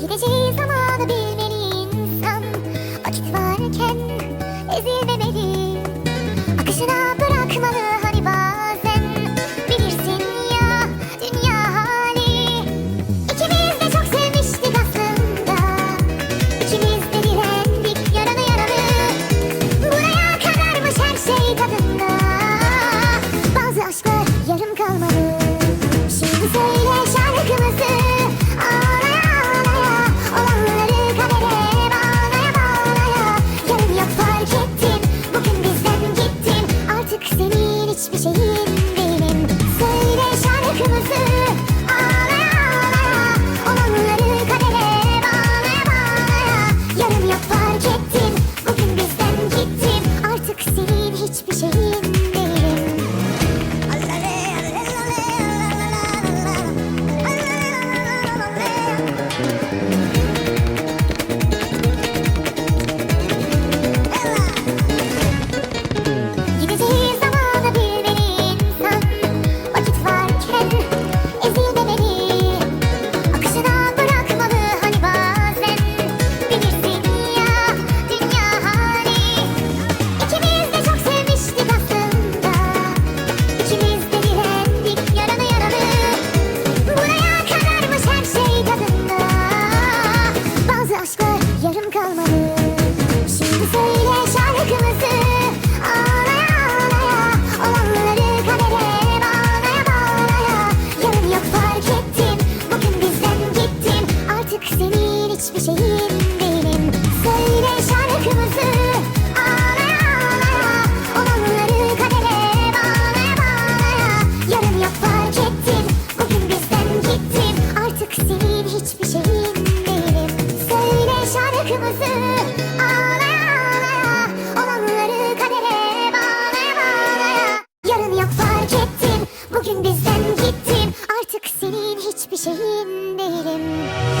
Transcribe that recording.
Gideceği zamanı bilmeli insan. Vakit varken ezilmemeli hiçbir değilim Söyle şarkımızı Ağlaya ağlaya Olanları kadere bağlaya bağlaya Yarın yok fark Bugün bizden gittin Artık senin hiçbir şeyin değilim artık senin hiçbir şeyin değilim Söyle şarkımızı ağlaya ağlaya Olanları kadere bağlaya bağlaya Yarım yok fark ettim. Bugün bizden gittim. Artık senin hiçbir şeyin değilim Söyle şarkımızı ağlaya ağlaya Olanları kadere bağlaya bağlaya Yarın yok fark ettim. Bugün bizden gittim. Artık senin hiçbir şeyin değilim